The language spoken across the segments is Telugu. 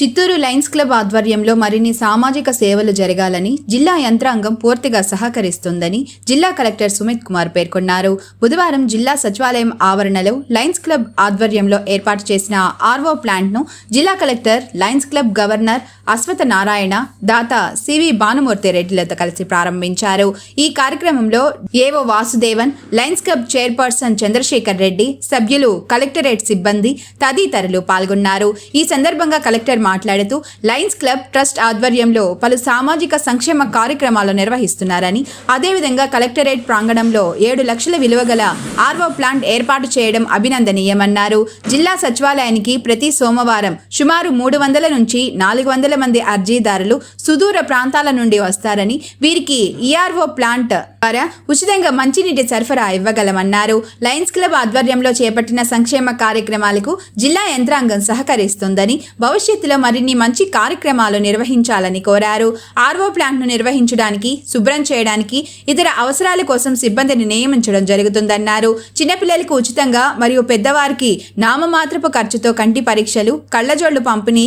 చిత్తూరు లయన్స్ క్లబ్ ఆధ్వర్యంలో మరిన్ని సామాజిక సేవలు జరగాలని జిల్లా యంత్రాంగం పూర్తిగా సహకరిస్తుందని జిల్లా కలెక్టర్ సుమిత్ కుమార్ పేర్కొన్నారు. బుధవారం జిల్లా సచివాలయం ఆవరణలో లయన్స్ క్లబ్ ఆధ్వర్యంలో ఏర్పాటు చేసిన ఆర్వో ప్లాంట్ను జిల్లా collector Lions Club governor Ashwatha Narayana దాత సివి భానుమూర్తి రెడ్డిలతో కలిసి ప్రారంభించారు. ఈ కార్యక్రమంలో AO Vasudevan Lions Club chairperson Chandrasekhar Reddy సభ్యులు కలెక్టరేట్ సిబ్బంది తదితరులు పాల్గొన్నారు. ఈ సందర్భంగా కలెక్టర్ మాట్లాడుతూ లయన్స్ క్లబ్ ట్రస్ట్ ఆధ్వర్యంలో పలు సామాజిక సంక్షేమ కార్యక్రమాలు నిర్వహిస్తున్నారని అదేవిధంగా కలెక్టరేట్ ప్రాంగణంలో ఏడు లక్షల విలువ గల ఆర్వో ప్లాంట్ ఏర్పాటు చేయడం అభినందనీయమన్నారు. జిల్లా సచివాలయానికి ప్రతి సోమవారం సుమారు మూడు వందల నుంచి నాలుగు వందల మంది అర్జీదారులు సుదూర ప్రాంతాల నుండి వస్తారని వీరికి ఈఆర్ఓ ప్లాంట్ ద్వారా ఉచితంగా మంచినీటి సరఫరా ఇవ్వగలమన్నారు. లయన్స్ క్లబ్ ఆధ్వర్యంలో చేపట్టిన సంక్షేమ కార్యక్రమాలకు జిల్లా యంత్రాంగం సహకరిస్తుందని భవిష్యత్తులో మరిన్ని మంచి కార్యక్రమాలు నిర్వహించాలని కోరారు. ఆర్ఓ ప్లాంట్ను నిర్వహించడానికి శుభ్రం చేయడానికి ఇతర అవసరాల కోసం సిబ్బందిని నియమించడం జరుగుతుందన్నారు. చిన్నపిల్లలకు ఉచితంగా మరియు పెద్దవారికి నామమాత్రపు ఖర్చుతో కంటి పరీక్షలు కళ్ళజోళ్ళు పంపిణీ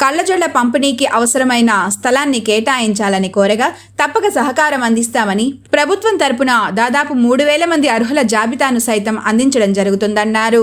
కళ్ళజోళ్ళ పంపిణీకి అవసరమైన స్థలాన్ని కేటాయించాలని కోరగా తప్పక సహకారం అందిస్తామని ప్రభుత్వం తరపున దాదాపు మూడు వేల మంది అర్హుల జాబితాను సైతం అందించడం జరుగుతుందన్నారు.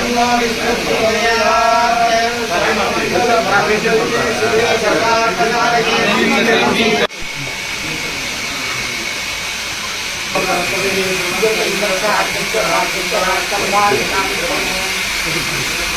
నమో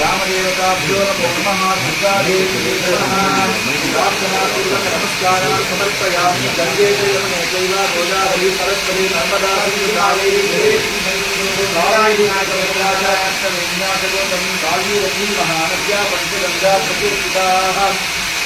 रामदेवताभ्यो नमो नमः नमस्कारान् समर्पयामि गङ्गे चैव गोदावरी सरस्वती नर्मदा नारायणाकविन्यासगोतम् कालीरथी महानद्या पञ्चगङ्गा प्रतिष्ठिताः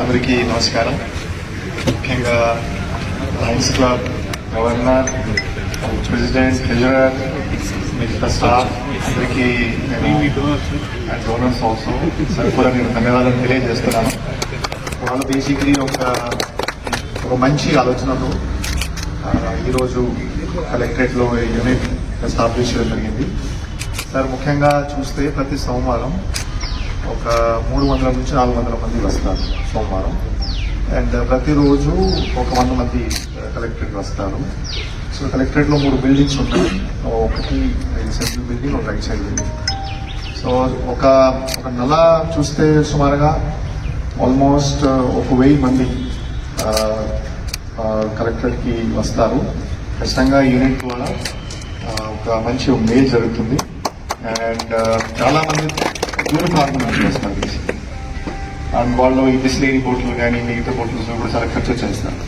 అందరికీ నమస్కారం. ముఖ్యంగా Lions Club governor president treasurer మిగతా స్టాఫ్ అందరికీ అండ్ డోనర్స్ ఆల్సో సార్ కూడా నేను ధన్యవాదాలు తెలియజేస్తున్నాను. వాళ్ళు బేసిక్లీ ఒక ఒక మంచి ఆలోచనతో ఈరోజు కలెక్టరేట్లో యూనిట్ ఎస్టాబ్లిష్ చేయడం జరిగింది. సార్ ముఖ్యంగా చూస్తే ప్రతి సోమవారం ఒక మూడు వందల నుంచి నాలుగు వందల మంది వస్తారు సోమవారం. అండ్ ప్రతిరోజు ఒక వంద మంది కలెక్టరేట్ వస్తారు. సో కలెక్టరేట్లో మూడు బిల్డింగ్స్ ఉన్నాయి ఒకటి సెంట్రల్ బిల్డింగ్ ఒక రైట్ సైడ్ బిల్డింగ్ సో ఒక ఒక నెల చూస్తే సుమారుగా ఆల్మోస్ట్ ఒక వెయ్యి మంది కలెక్టరేట్కి వస్తారు. ఖచ్చితంగా యూనిట్ ద్వారా ఒక మంచి మేల్ జరుగుతుంది. అండ్ చాలా మంది దూర అండ్ వాళ్ళు ఈ బిస్లేని బోట్లు కానీ మిగతా బోట్ల కూడా చాలా ఖర్చు చేస్తారు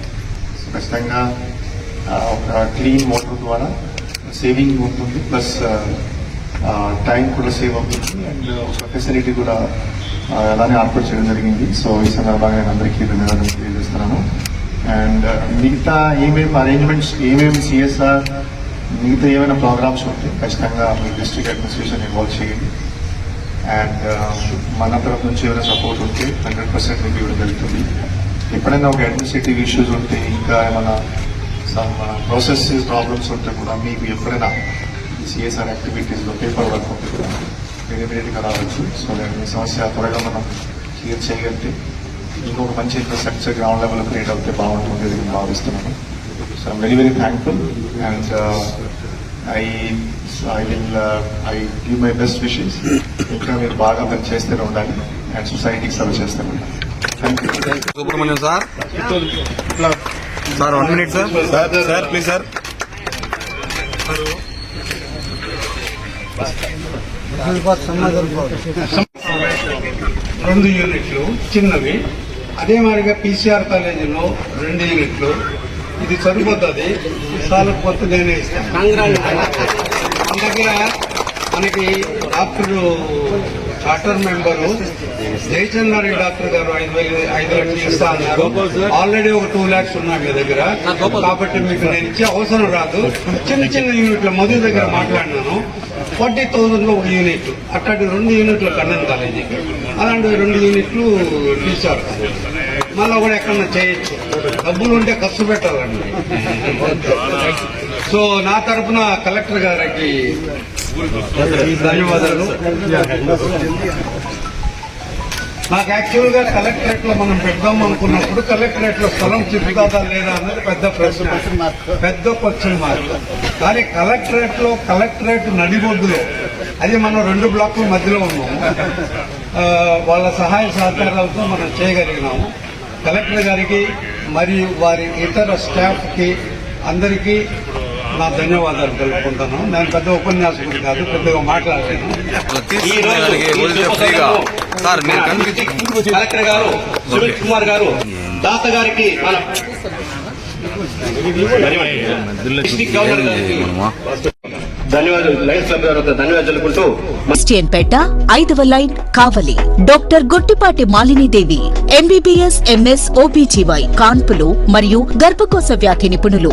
సో ఖచ్చితంగా ఒక క్లీన్ వాటర్ ద్వారా సేవింగ్ ఉంటుంది. ప్లస్ టైం కూడా సేవ్ అవుతుంది. అండ్ ఒక ఫెసిలిటీ కూడా అలానే ఏర్పాటు చేయడం జరిగింది. సో ఈ సందర్భంగా నేను అందరికీ ధన్యవాదాలు తెలియజేస్తున్నాను. అండ్ uh, మిగతా ఏమేమి అరేంజ్మెంట్స్ ఏమేమి సిఎస్ఆర్ మిగతా ఏమైనా ప్రోగ్రామ్స్ ఉంటే ఖచ్చితంగా మీ డిస్ట్రిక్ట్ అడ్మినిస్ట్రేషన్ ఇన్వాల్వ్ చేయండి. అండ్ uh, మన తరఫు నుంచి ఏమైనా సపోర్ట్ ఉంటే హండ్రెడ్ పర్సెంట్ మీకు ఇవ్వడం జరుగుతుంది. ఎప్పుడైనా ఒక అడ్మినిస్ట్రేటివ్ ఇష్యూస్ ఉంటే ఇంకా ఏమైనా సమ్ ప్రాసెస్ ప్రాబ్లమ్స్ ఉంటే కూడా మీకు ఎప్పుడైనా సిఎస్ఆర్ యాక్టివిటీస్లో పేపర్ వర్క్ ఉంటే కూడా మీరు ఇమీడియట్గా రావచ్చు. సో దాని మీ సమస్య త్వరగా మనం క్లియర్ చేయగలిగితే ఇంకొక మంచి ఇన్ఫ్రాస్ట్రక్చర్ గ్రౌండ్ లెవెల్ క్రియేట్ అవుతే బాగుంటుంది అని నేను భావిస్తున్నాను so I'm very very thankful and I I will I give my best wishes ఇంకా మీరు బాగా పని చేస్తూనే ఉండాలి అండ్ సొసైటీకి సర్వ్ చేస్తూనే ఉండాలి Subrahmanyam sir sir one minute sir sir sir please sir రెండు యూనిట్లు చిన్నవి అదే మాదిరిగా పీసీఆర్ కాలేజీలో రెండు యూనిట్లు. ఇది సరిపోతుంది. చాలా కొత్త నేనే ఇస్తాను మన దగ్గర మనకి doctor charter member Jayachandra Reddy doctor గారు ఐదు వేలు ఐదు లక్షలు ఇస్తా అన్నారు. ఆల్రెడీ ఒక టూ ల్యాక్స్ ఉన్నాయి మీ దగ్గర. కాబట్టి మీకు నేను ఇచ్చే అవసరం రాదు. చిన్న చిన్న యూనిట్ల మధు దగ్గర మాట్లాడినాను. ఫార్టీ థౌసండ్లో ఒక యూనిట్. అట్లాంటి రెండు యూనిట్లు కన్నాను కాలేజీకి. అలాంటి రెండు యూనిట్లు తీశారు. మళ్ళీ కూడా ఎక్కడన్నా చేయొచ్చు. డబ్బులు ఉంటే ఖర్చు పెట్టాలండి. సో నా తరపున కలెక్టర్ గారికి ధన్యవాదాలు. నాకు యాక్చువల్గా కలెక్టరేట్లో మనం పెడదాం అనుకున్నప్పుడు కలెక్టరేట్లో స్థలం చిక్కుతుందా లేదా అన్నది పెద్ద ప్రశ్న. పెద్ద క్వశ్చన్ మార్క్. కానీ కలెక్టరేట్లో కలెక్టరేట్ నడిబొడ్డులో అది మనం రెండు బ్లాకుల మధ్యలో ఉన్నాము. వాళ్ళ సహాయ సహకారాలతో మనం చేయగలిగినాము. కలెక్టర్ గారికి మరియు వారి ఇతర స్టాఫ్కి అందరికీ నా ధన్యవాదాలు తెలుపుకుంటాను. నేను పెద్ద ఉపన్యాసకుడు కాదు పెద్దగా మాట్లాడలేను కలెక్టర్ గారు సునీల్ కుమార్ గారు దాత గారికి మన ఐదవ line Kavali. Doctor Gottipati Malinidevi MBBS MS OBGY కాన్పులు మరియు గర్భకోశ వ్యాధి నిపుణులు.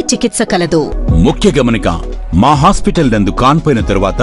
చికిత్స కలదు. ముఖ్య గమనిక మా హాస్పిటల్ నందు కాన్పోయిన తరువాత